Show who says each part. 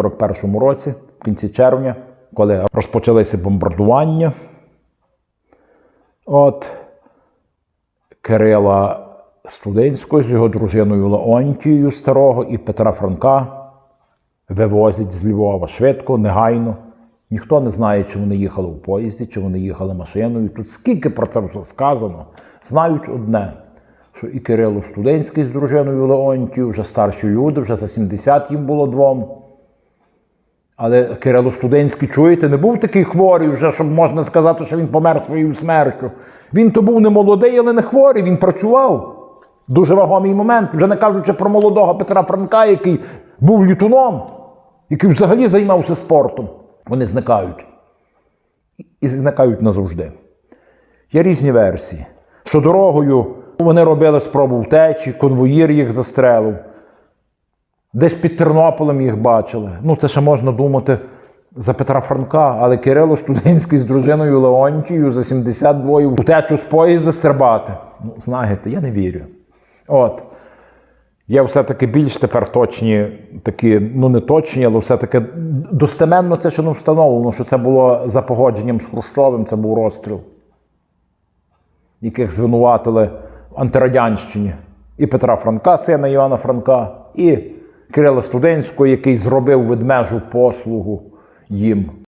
Speaker 1: в 41-му році, в кінці червня, коли розпочалися бомбардування. От Кирила Студенського з його дружиною Леонтією Старого і Петра Франка вивозять з Львова швидко, негайно. Ніхто не знає, чи вони їхали в поїзді, чи вони їхали машиною. Тут скільки про це все сказано. Знають одне, що і Кирило Студенський з дружиною Леонтією, вже старші люди, вже за 70 їм було двом. Але Кирило Студенський, чуєте, не був такий хворий вже, щоб можна сказати, що він помер своєю смертю. Він то був не молодий, але не хворий, він працював. Дуже вагомий момент, вже не кажучи про молодого Петра Франка, який був літуном, який взагалі займався спортом. Вони зникають. І зникають назавжди. Є різні версії. Що дорогою вони робили спробу втечі, конвоїр їх застрелив. Десь під Тернополем їх бачили. Ну, це ще можна думати за Петра Франка, але Кирило Студенський з дружиною Леонтією за 72 втечу з поїзда стрибати. Ну, знаєте, я не вірю. От. Є все-таки більш тепер точні, такі, ну не точні, але все-таки достеменно це ще не встановлено, що це було за погодженням з Хрущовим, це був розстріл, яких звинуватили в антирадянщині. І Петра Франка, сина Івана Франка, і Кирила Студенського, який зробив ведмежу послугу їм.